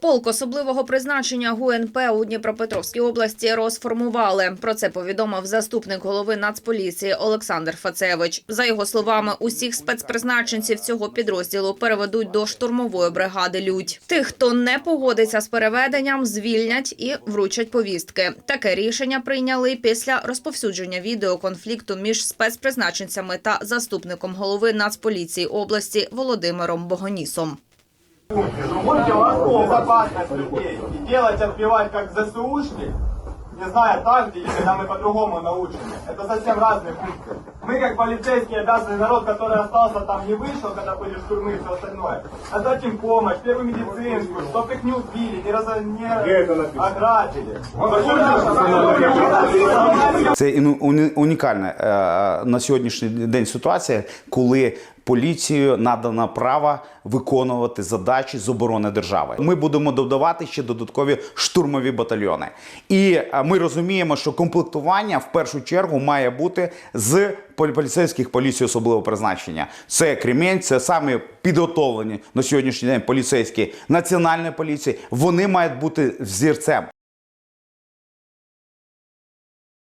Полк особливого призначення ГУНП у Дніпропетровській області розформували. Про це повідомив заступник голови Нацполіції Олександр Фацевич. За його словами, усіх спецпризначенців цього підрозділу переведуть до штурмової бригади Людь. Тих, хто не погодиться з переведенням, звільнять і вручать повістки. Таке рішення прийняли після розповсюдження відео конфлікту між спецпризначенцями та заступником голови Нацполіції області Володимиром Богонісом. Будьте ласковы, безопасность людей. И делать, отбивать как ЗСУшник, не зная тактики, когда мы по-другому научены. Это совсем разные пункты. Мы, как полицейский обязанный народ, который остался там, не вышел, когда были штурмы и все остальное, отдать им помощь, первую медицинскую, чтобы их не убили, не, раз... не ограбили. Це уні- унікальна е, на сьогоднішній день ситуація, коли поліцією надано право виконувати задачі з оборони держави. Ми будемо додавати ще додаткові штурмові батальйони. І е, ми розуміємо, що комплектування в першу чергу має бути з полі- поліцейських поліцій особливого призначення. Це Кремінь, це саме підготовлені на сьогоднішній день поліцейські національної поліції. Вони мають бути взірцем.